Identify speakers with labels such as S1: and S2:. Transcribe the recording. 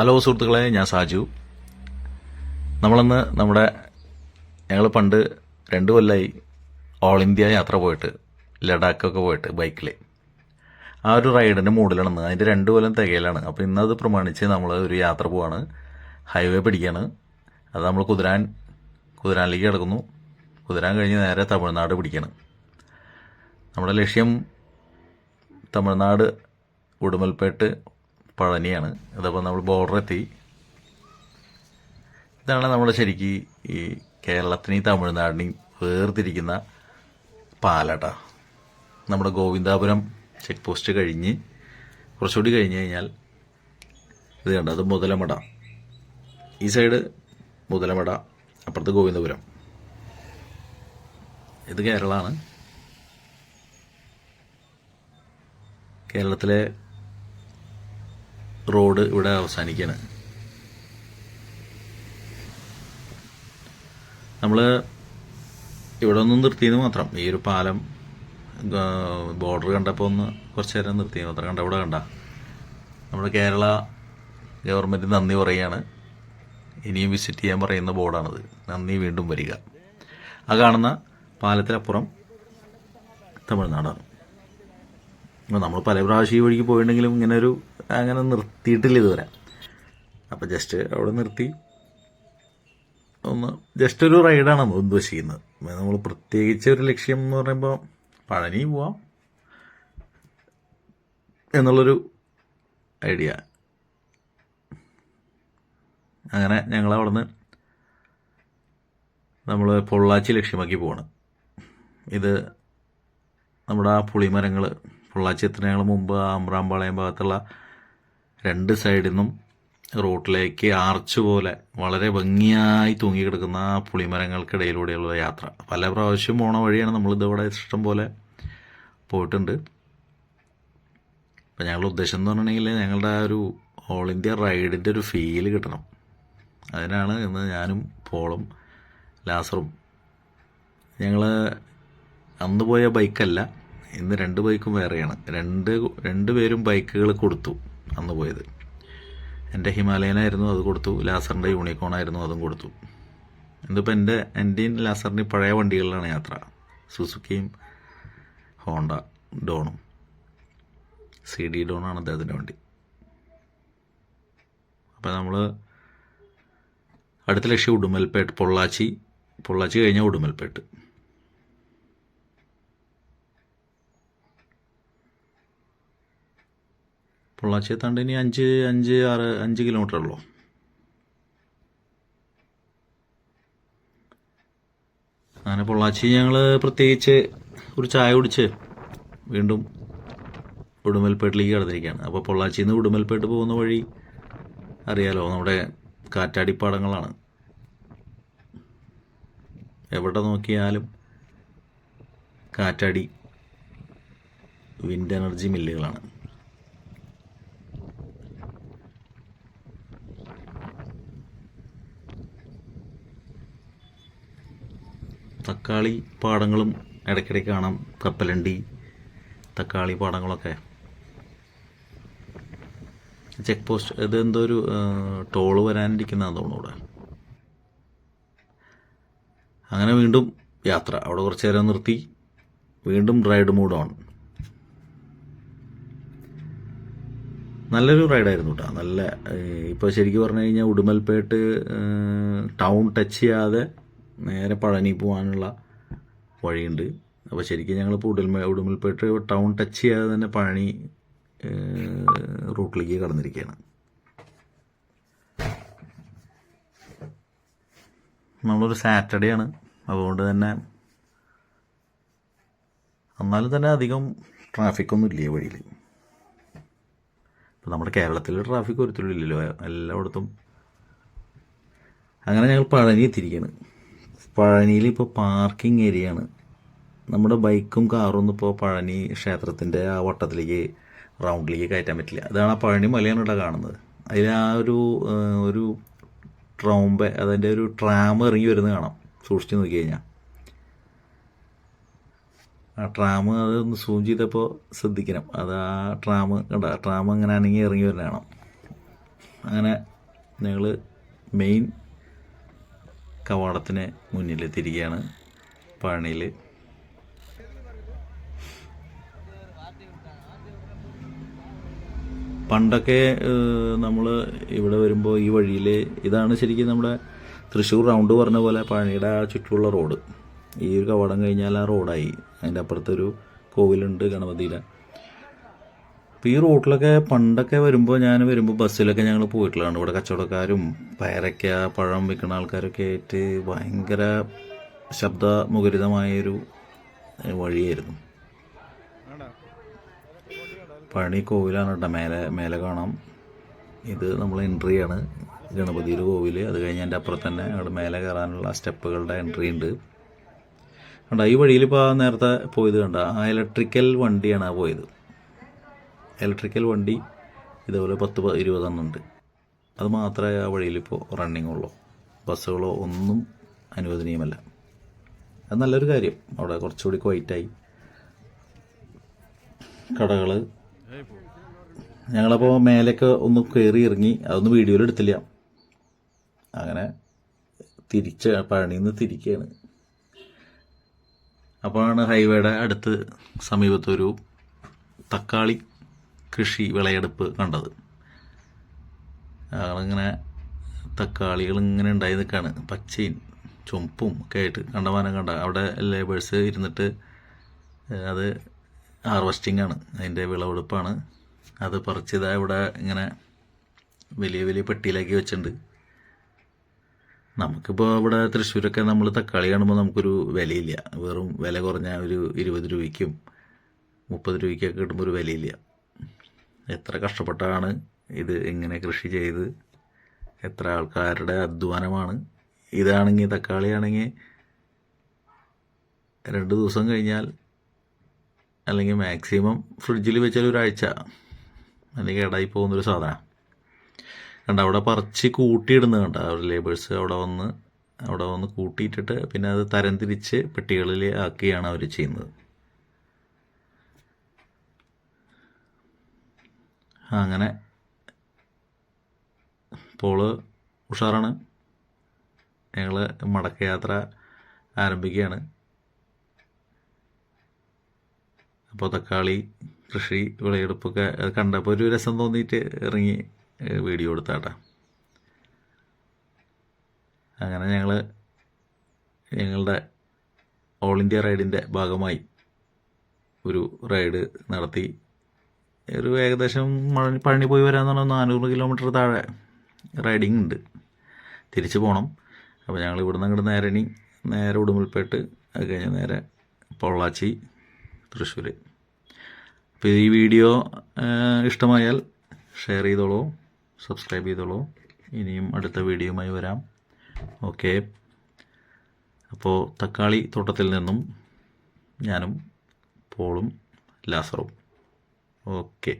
S1: Hello സുഹൃത്തുക്കളെ ഞാൻ സാജു. നമ്മളന്ന് നമ്മുടെ ഞങ്ങൾ പണ്ട് രണ്ട് കൊല്ലമായി ഓൾ ഇന്ത്യ യാത്ര പോയിട്ട് ലഡാക്കൊക്കെ പോയിട്ട് ബൈക്കിൽ ആ ഒരു റൈഡിന്റെ മൂഡിലാണ് അതിന്റെ രണ്ട് കൊല്ലം തികയിലാണ്. അപ്പോൾ ഇന്നത് പ്രമാണിച്ച് നമ്മൾ ഒരു യാത്ര പോവാണ്. ഹൈവേ പിടിക്കുകയാണ് അത് നമ്മൾ കുതിരാൻ കുതിരാനിലേക്ക് കിടക്കുന്നു. കുതിരാൻ കഴിഞ്ഞ് നേരെ തമിഴ്നാട് പിടിക്കുകയാണ് നമ്മുടെ ലക്ഷ്യം തമിഴ്നാട് ഉടുമൽപേട്ട് പഴനിയാണ്. അതപ്പോൾ നമ്മൾ ബോർഡർ എത്തി ഇതാണ് നമ്മൾ ശരിക്ക് ഈ കേരളത്തിനെയും തമിഴ്നാടിനെയും വേർതിരിക്കുന്ന പാലട്ട നമ്മുടെ ഗോവിന്ദാപുരം ചെക്ക് പോസ്റ്റ് കഴിഞ്ഞ് കുറച്ചുകൂടി കഴിഞ്ഞ് കഴിഞ്ഞാൽ ഇത് കണ്ട? അത് മുതലമട. ഈ സൈഡ് മുതലമട അപ്പുറത്ത് ഗോവിന്ദപുരം. ഇത് കേരളമാണ്. കേരളത്തിലെ റോഡ് ഇവിടെ അവസാനിക്കുകയാണ് നമ്മൾ ഇവിടെ ഒന്ന് നിർത്തിയെന്ന് മാത്രം. ഈ ഒരു പാലം ബോർഡർ കണ്ടപ്പോൾ ഒന്ന് കുറച്ച് നേരം നിർത്തിയത് മാത്രം. കണ്ട? ഇവിടെ കണ്ട? നമ്മുടെ കേരള ഗവൺമെന്റ് നന്ദി പറയുകയാണ്. ഇനിയും വിസിറ്റ് ചെയ്യാൻ പറയുന്ന ബോർഡാണത്. നന്ദി വീണ്ടും വരിക. ആ കാണുന്ന പാലത്തിനപ്പുറം തമിഴ്നാടാണ്. നമ്മൾ പല പ്രാവശ്യം ഈ വഴിക്ക് പോയിട്ടുണ്ടെങ്കിലും ഇങ്ങനെ ഒരു അങ്ങനെ നിർത്തിയിട്ടില്ല ഇതുവരെ. അപ്പോൾ ജസ്റ്റ് അവിടെ നിർത്തി. ഒന്ന് ജസ്റ്റ് ഒരു റൈഡാണ് നമ്മൾ ഉദ്ദേശിക്കുന്നത്. നമ്മൾ പ്രത്യേകിച്ച് ഒരു ലക്ഷ്യം എന്ന് പറയുമ്പോൾ പഴനി പോവാം എന്നുള്ളൊരു ഐഡിയ അങ്ങനെ ഞങ്ങൾ അവിടുന്ന് നമ്മൾ പൊള്ളാച്ചി ലക്ഷ്യമാക്കി പോവാണ്. ഇത് നമ്മുടെ ആ പുളിമരങ്ങൾ പൊള്ളാച്ചി എത്തുന്നതിന് മുമ്പ് അമ്പ്രാമ്പാളയം ഭാഗത്തുള്ള രണ്ട് സൈഡിൽ നിന്നും റോട്ടിലേക്ക് ആർച്ച് പോലെ വളരെ ഭംഗിയായി തൂങ്ങിക്കിടക്കുന്ന പുളിമരങ്ങൾക്കിടയിലൂടെയുള്ള യാത്ര. പല പ്രാവശ്യം പോണ വഴിയാണ് നമ്മൾ ഇതവിടെ ഇഷ്ടം പോലെ പോയിട്ടുണ്ട്. അപ്പം ഞങ്ങളുടെ ഉദ്ദേശം എന്ന് പറഞ്ഞിട്ടുണ്ടെങ്കിൽ ഞങ്ങളുടെ ആ ഒരു ഓൾ ഇന്ത്യ റൈഡിന്റെ ഒരു ഫീൽ കിട്ടണം. അതിനാണ് ഇന്ന് ഞാനും പോളും ലാസറും. ഞങ്ങൾ അന്ന് പോയ ബൈക്കല്ല ഇന്ന് രണ്ട് ബൈക്കും വേറെയാണ്. രണ്ട് രണ്ട് പേരും ബൈക്കുകൾ കൊടുത്തു അന്ന് പോയത്. എന്റെ ഹിമാലയനായിരുന്നു അത് കൊടുത്തു. ലാസറിന്റെ യൂണിക്കോൺ ആയിരുന്നു അതും കൊടുത്തു. ഇതിപ്പോൾ എന്റെ എന്റെയും ലാസറിന്റെയും പഴയ വണ്ടികളിലാണ് യാത്ര. സുസുക്കിയും ഹോണ്ട ഡോണും. സി ഡി ഡോണാണ് അദ്ദേഹത്തിന്റെ വണ്ടി. അപ്പോൾ നമ്മൾ അടുത്ത ലക്ഷ്യം ഉടുമൽപേട്ട് പൊള്ളാച്ചി. പൊള്ളാച്ചി കഴിഞ്ഞാൽ ഉടുമൽപേട്ട്. പൊള്ളാച്ചി എത്താണ്ട് ഇനി അഞ്ച് അഞ്ച് ആറ് അഞ്ച് കിലോമീറ്റർ ഉള്ളൂ. അങ്ങനെ പൊള്ളാച്ചി ഞങ്ങൾ പ്രത്യേകിച്ച് ഒരു ചായ കുടിച്ച് വീണ്ടും ഉടുമൽപേട്ടിലേക്ക് കടന്നിരിക്കുകയാണ്. അപ്പോൾ പൊള്ളാച്ചിയിൽ നിന്ന് ഉടുമൽപേട്ട് പോകുന്ന വഴി അറിയാലോ നമ്മുടെ കാറ്റാടിപ്പാടങ്ങളാണ്. എവിടെ നോക്കിയാലും കാറ്റാടി വിൻഡ് എനർജി മില്ലുകളാണ് തക്കാളി പാടങ്ങളും ഇടയ്ക്കിടയ്ക്ക് കാണാം. കപ്പലണ്ടി തക്കാളി പാടങ്ങളൊക്കെ. ചെക്ക് പോസ്റ്റ് ഇത് എന്തോ ഒരു ടോൾ വരാനിരിക്കുന്നതാണ് തോന്നുന്നു ഇവിടെ. അങ്ങനെ വീണ്ടും യാത്ര. അവിടെ കുറച്ച് നേരം നിർത്തി. വീണ്ടും റൈഡ് മൂഡ് ഓൺ നല്ലൊരു റൈഡായിരുന്നു കേട്ടോ നല്ല ഇപ്പോൾ ശരിക്കും പറഞ്ഞു കഴിഞ്ഞാൽ ഉടുമൽപേട്ട് ടൗൺ ടച്ച് ചെയ്യാതെ നേരെ പഴനി പോകാനുള്ള വഴിയുണ്ട്. അപ്പോൾ ശരിക്കും ഞങ്ങളിപ്പോൾ ഉടുമൽ ഉടുമൽപേട്ട് ടൗൺ ടച്ച് ചെയ്യാതെ തന്നെ പഴനി റൂട്ടിലേക്ക് കടന്നിരിക്കുകയാണ് നമ്മളൊരു സാറ്റർഡേ ആണ്. അതുകൊണ്ട് തന്നെ എന്നാലും തന്നെ അധികം ട്രാഫിക്കൊന്നും ഇല്ല വഴിയിൽ ഇപ്പോൾ നമ്മുടെ കേരളത്തിൽ ട്രാഫിക് ഇല്ലല്ലോ എല്ലായിടത്തും. അങ്ങനെ ഞങ്ങൾ പഴനി എത്തിയിരിക്കുകയാണ് പഴനിയിൽ ഇപ്പോൾ പാർക്കിംഗ് ഏരിയ ആണ്. നമ്മുടെ ബൈക്കും കാറും ഒന്നും ഇപ്പോൾ പഴനി ക്ഷേത്രത്തിന്റെ ആ വട്ടത്തിലേക്ക് റൗണ്ടിലേക്ക് കയറ്റാൻ പറ്റില്ല. അതാണ് ആ പഴനി മലയാണ് ഇവിടെ കാണുന്നത്. അതിൽ ആ ഒരു ഒരു ട്രോംബെ അതിന്റെ ഒരു ട്രാം ഇറങ്ങി വരുന്നത് കാണാം. സൂക്ഷിച്ച് നോക്കി കഴിഞ്ഞാൽ. ആ ട്രാം അതൊന്ന് സൂം ചെയ്തപ്പോൾ ശ്രദ്ധിക്കണം. അത് ആ ട്രാം കണ്ട? ട്രാം അങ്ങനെ ആണെങ്കിൽ ഇറങ്ങി വരുന്ന കാണാം. അങ്ങനെ ഞങ്ങൾ മെയിൻ കവാടത്തിന് മുന്നിൽ പണിയിൽ പണ്ടൊക്കെ നമ്മൾ ഇവിടെ വരുമ്പോൾ ഈ വഴിയിൽ ഇതാണ് ശരിക്കും നമ്മുടെ തൃശ്ശൂർ റൗണ്ട് പറഞ്ഞ പോലെ പഴനിയുടെ ആ ചുറ്റുമുള്ള റോഡ്. ഈ ഒരു കവാടം കഴിഞ്ഞാൽ ആ റോഡായി. അതിന്റെ അപ്പുറത്തൊരു കോവിലുണ്ട് ഗണപതിയുടെ. അപ്പോൾ ഈ റൂട്ടിലൊക്കെ പണ്ടൊക്കെ വരുമ്പോൾ ഞാൻ വരുമ്പോൾ ബസ്സിലൊക്കെ ഞങ്ങൾ പോയിട്ടുള്ളതാണ്. ഇവിടെ കച്ചവടക്കാരും പയറയ്ക്ക പഴം വിൽക്കുന്ന ആൾക്കാരൊക്കെ ആയിട്ട് ഭയങ്കര ശബ്ദമുഖരിതമായൊരു വഴിയായിരുന്നു. പഴനി കോവിലാണ് കേട്ടോ മേലെ മേലെ കാണാം. ഇത് നമ്മൾ എൻട്രി ആണ്. ഗണപതിയുടെ കോവിൽ അത് കഴിഞ്ഞ് എന്റെ അപ്പുറത്ത് തന്നെ അവിടെ മേലെ കയറാനുള്ള സ്റ്റെപ്പുകളുടെ എൻട്രി ഉണ്ട്. കണ്ട ഈ വഴിയിൽ ഇപ്പോൾ നേരത്തെ പോയത് കണ്ട? ആ ഇലക്ട്രിക്കൽ വണ്ടിയാണ് ആ പോയത്. ഇലക്ട്രിക്കൽ വണ്ടി ഇതേപോലെ പത്ത് പ- ഇരുപതെണ്ണം ഉണ്ട്. അത് മാത്രമേ ആ വഴിയിൽ ഇപ്പോൾ റണ്ണിങ് ഉള്ളൂ. ബസ്സുകളോ ഒന്നും അനുവദനീയമല്ല. അത് നല്ലൊരു കാര്യം. അവിടെ കുറച്ചുകൂടി ക്വൈറ്റായി കടകൾ ഞങ്ങളപ്പോൾ മേലേക്ക് ഒന്ന് കയറി ഇറങ്ങി അതൊന്നും വീഡിയോയിൽ എടുത്തില്ല. അങ്ങനെ തിരിച്ച് പഴനിയിൽ നിന്ന് തിരിക്കുകയാണ് അപ്പോഴാണ് ഹൈവേയുടെ അടുത്ത് സമീപത്തൊരു തക്കാളി കൃഷി വിളയെടുപ്പ് കണ്ടത്. ഞങ്ങളിങ്ങനെ തക്കാളികൾ ഇങ്ങനെ ഉണ്ടായി നിൽക്കുകയാണ് പച്ചയും ചുമപ്പും ഒക്കെ ആയിട്ട് കണ്ടമാനം കണ്ട. അവിടെ ലേബേഴ്സ് ഇരുന്നിട്ട് അത് ഹാർവസ്റ്റിംഗ് ആണ്. അതിന്റെ വിളവെടുപ്പാണ്. അത് പറിച്ച് ഇവിടെ ഇങ്ങനെ വലിയ വലിയ പെട്ടിയിലാക്കി വെച്ചിട്ടുണ്ട്. നമുക്കിപ്പോൾ ഇവിടെ തൃശ്ശൂരൊക്കെ നമ്മൾ തക്കാളി കാണുമ്പോൾ നമുക്കൊരു വിലയില്ല. വെറും വില കുറഞ്ഞ ഒരു ഇരുപത് രൂപയ്ക്കും മുപ്പത് രൂപയ്ക്കൊക്കെ കിട്ടുമ്പോൾ ഒരു വിലയില്ല. എത്ര കഷ്ടപ്പെട്ടാണ് ഇത് എങ്ങനെ കൃഷി ചെയ്ത് എത്ര ആൾക്കാരുടെ അധ്വാനമാണ്. ഇതാണെങ്കിൽ തക്കാളിയാണെങ്കിൽ രണ്ട് ദിവസം കഴിഞ്ഞാൽ അല്ലെങ്കിൽ മാക്സിമം ഫ്രിഡ്ജിൽ വെച്ചാൽ ഒരാഴ്ച അല്ലെങ്കിൽ ഇടായി പോകുന്നൊരു സാധനം. കണ്ട അവിടെ പറിച്ച് കൂട്ടിയിടുന്നത് കണ്ട അവർ ലേബേഴ്സ് അവിടെ വന്ന് അവിടെ വന്ന് കൂട്ടിയിട്ടിട്ട് പിന്നെ അത് തരംതിരിച്ച് പെട്ടികളിൽ ആക്കിയാണ് അവർ ചെയ്യുന്നത്. അങ്ങനെ പോൾ ഉഷാറാണ്. ഞങ്ങൾ മടക്കയാത്ര ആരംഭിക്കുകയാണ്. അപ്പോൾ തക്കാളി കൃഷി വിളയെടുപ്പൊക്കെ കണ്ടപ്പോൾ ഒരു രസം തോന്നിയിട്ട് ഇറങ്ങി വീഡിയോ എടുത്താട്ടാ. അങ്ങനെ ഞങ്ങൾ ഞങ്ങളുടെ ഓൾ ഇന്ത്യ റൈഡിന്റെ ഭാഗമായി ഒരു റൈഡ് നടത്തി. ഒരു ഏകദേശം പഴനി പോയി വരാന്ന് പറഞ്ഞാൽ നാനൂറ് കിലോമീറ്റർ താഴെ റൈഡിങ് ഉണ്ട്. തിരിച്ചു പോകണം അപ്പോൾ ഞങ്ങൾ ഇവിടുന്ന് അങ്ങോട്ട് നേരെ ഇനി നേരെ ഉടുമ്പൽപേട്ട് അത് കഴിഞ്ഞ് നേരെ പൊള്ളാച്ചി തൃശ്ശൂർ അപ്പോൾ ഈ വീഡിയോ ഇഷ്ടമായാൽ ഷെയർ ചെയ്തോളൂ സബ്സ്ക്രൈബ് ചെയ്തോളൂ. ഇനിയും അടുത്ത വീഡിയോയുമായി വരാം. ഓക്കെ. അപ്പോൾ തക്കാളി തോട്ടത്തിൽ നിന്നും ഞാനും പോളും ലാസറും. ഓക്കെ